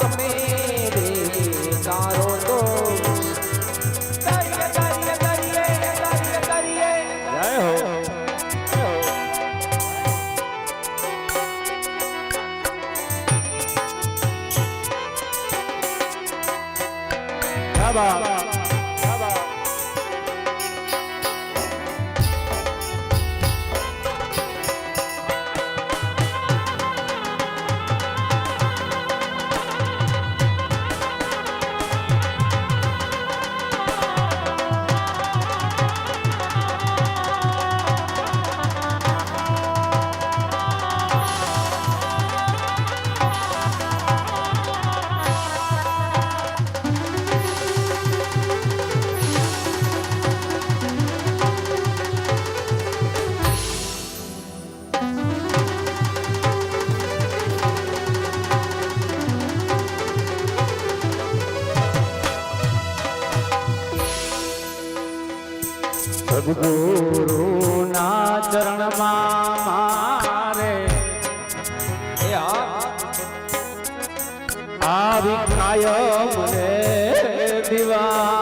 તમે રે સદગુરુના ચરણમાં મારે આવી કાયમ રે દિવાળી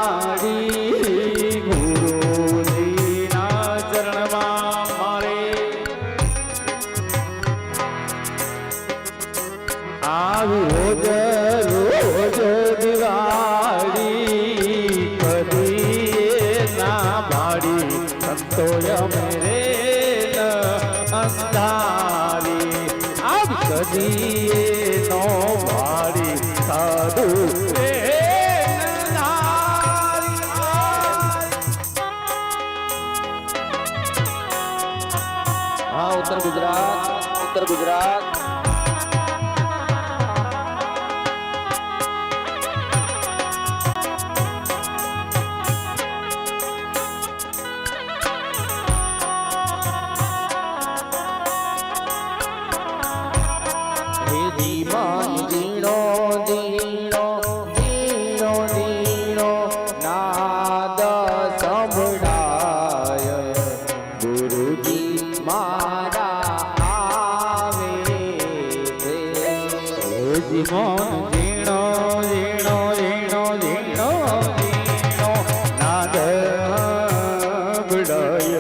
पकड़ाय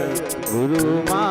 गुरु मा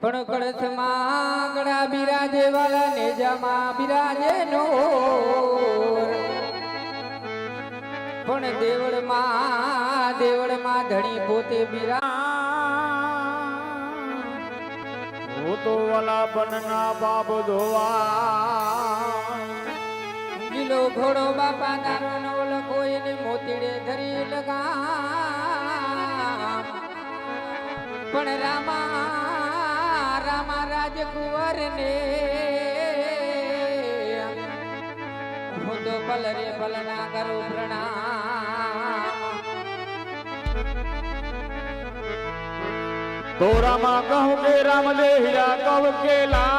પણ કળશમાં ગળા બિરાજે વાલા ને જમા બિરાજે નો. પણ દેવળમાં દેવળમાં ધણી પોતે બિરા તો વાલા બનના બાપ ધોવા. લીલો ઘોડો બાપા દારો નો લખો એને મોતીડે ધરી લગા પણ રામા રામા રાજકુંવર ને હું તો પલરે પલના કરું પ્રણામ. તો રામા કહું કે રામ દેહિયા, કહું કે લાલ.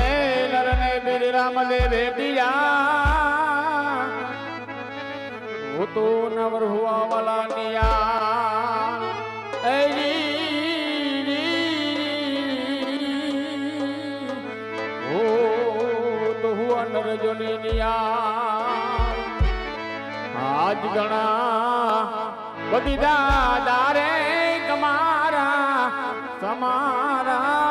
એ નરને બિર રામ દેવે દિયા. હું તો નવર હુઆ મલાનિયા એ નરજોની આજ ગણા બધી દાદા રે કમારા સમારણ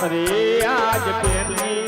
અરે આજ પેની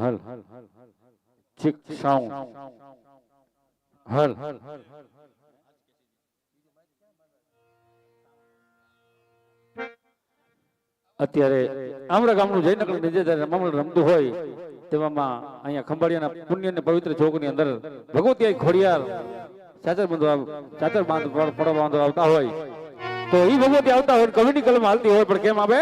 હલ સાઉન્ડ. હલ અત્યારે આમરા ગામનું જયનગર નિજેદાર મામલ રમતું હોય, તેવામાં અહીંયા ખંભાળિયાના પુણ્ય અને પવિત્ર ચોકની અંદર ભગવતી ખોડિયાર ચાચર બંધો ચાચર બાંધ પડવા બાંધો આવતા હોય. તો એ ભગવતી આવતા હોય કવિની કલમ હાલતી હોય, પણ કેમ આવે